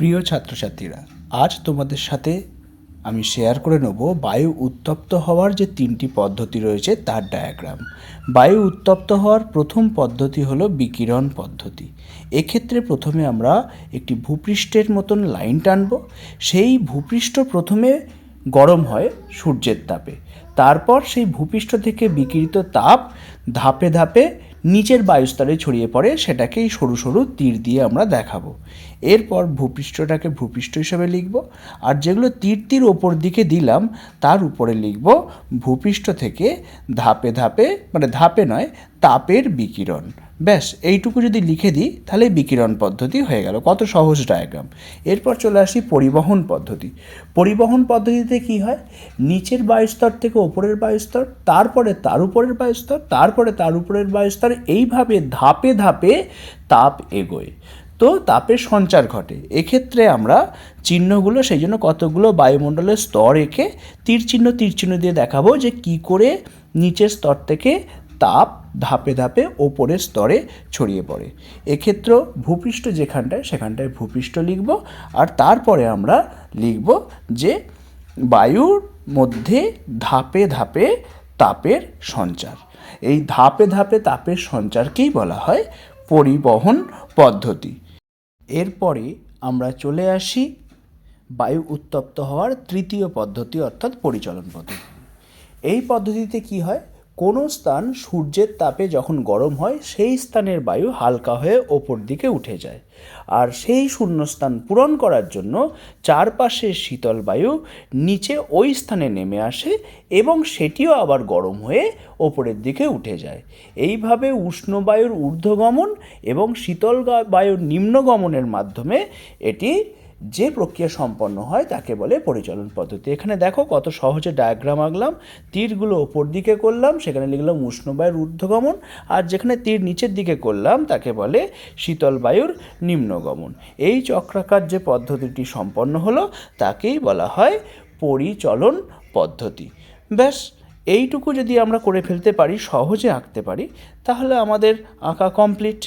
প্রিয় ছাত্রছাত্রীরা, আজ তোমাদের সাথে আমি শেয়ার করে নেব বায়ু উত্তপ্ত হওয়ার যে তিনটি পদ্ধতি রয়েছে তার ডায়াগ্রাম বায়ু উত্তপ্ত হওয়ার প্রথম পদ্ধতি হলো বিকিরণ পদ্ধতি। এক্ষেত্রে প্রথমে আমরা একটি ভূপৃষ্ঠের মতন লাইন টানব। সেই ভূপৃষ্ঠ প্রথমে গরম হয় সূর্যের তাপে। তারপর সেই ভূপৃষ্ঠ থেকে বিকিরিত তাপ ধাপে ধাপে নিচের বায়ুস্তরে ছড়িয়ে পড়ে সেটাকেই সরু সরু তীর দিয়ে আমরা দেখাবো। এরপর ভূপৃষ্ঠটাকে ভূপৃষ্ঠ হিসেবে লিখব আর যেগুলো তীর তীর ওপর দিকে দিলাম, তার উপরে লিখব ভূপৃষ্ঠ থেকে ধাপে ধাপে মানে ধাপে নয়, তাপের বিকিরণ। ব্যাস, এইটুকু যদি লিখে দিই, তাহলে বিকিরণ পদ্ধতি হয়ে গেল। কত সহজ ডায়াগ্রাম এরপর চলে আসি পরিবহন পদ্ধতি। পরিবহন পদ্ধতিতে কি হয়? নিচের বায়ুস্তর থেকে ওপরের বায়ুস্তর, তারপরে তার উপরের বায়ুস্তর, তারপরে তার উপরের বায়ুস্তর, এইভাবে ধাপে ধাপে তাপ এগোয়। তো তাপের সঞ্চার ঘটে। এক্ষেত্রে আমরা চিহ্নগুলো, সেই জন্য কতগুলো বায়ুমণ্ডলের স্তর এঁকে তীর চিহ্ন তীর চিহ্ন দিয়ে দেখাবো যে কি করে নিচের স্তর থেকে তাপ ধাপে ধাপে ওপরের স্তরে ছড়িয়ে পড়ে। এক্ষেত্রে ভূপৃষ্ঠ যেখানটায়, সেখানটায় ভূপৃষ্ঠ লিখব আর তারপরে আমরা লিখব যে বায়ুর মধ্যে ধাপে ধাপে তাপের সঞ্চার। এই ধাপে ধাপে তাপের সঞ্চারকেই বলা হয় পরিবহন পদ্ধতি। এরপরে আমরা চলে আসি বায়ু উত্তপ্ত হওয়ার তৃতীয় পদ্ধতি অর্থাৎ পরিচলন পদ্ধতি। এই পদ্ধতিতে কি হয়? কোনো স্থান সূর্যের তাপে যখন গরম হয়, সেই স্থানের বায়ু হালকা হয়ে ওপর দিকে উঠে যায়। আর সেই শূন্যস্থান পূরণ করার জন্য চারপাশের শীতল বায়ু নিচে ওই স্থানে নেমে আসে এবং সেটিও আবার গরম হয়ে ওপরের দিকে উঠে যায়। এইভাবে উষ্ণ বায়ুর ঊর্ধ্বগমন এবং শীতল বায়ুর নিম্নগমনের মাধ্যমে এটি যে প্রক্রিয়া সম্পন্ন হয় তাকে বলে পরিচালন পদ্ধতি। এখানে দেখো কত সহজে ডায়াগ্রাম আঁকলাম, তীরগুলো ওপর দিকে করলাম, সেখানে লিখলাম উষ্ণ বায়ুর ঊর্ধ্বগমন, আর যেখানে তীর নিচের দিকে করলাম তাকে বলে শীতল বায়ুর নিম্নগমন। এই চক্রাকার যে পদ্ধতিটি সম্পন্ন হলো, তাকেই বলা হয় পরিচলন পদ্ধতি। ব্যাস, এইটুকু যদি আমরা করে ফেলতে পারি, সহজে আঁকতে পারি, তাহলে আমাদের আঁকা কমপ্লিট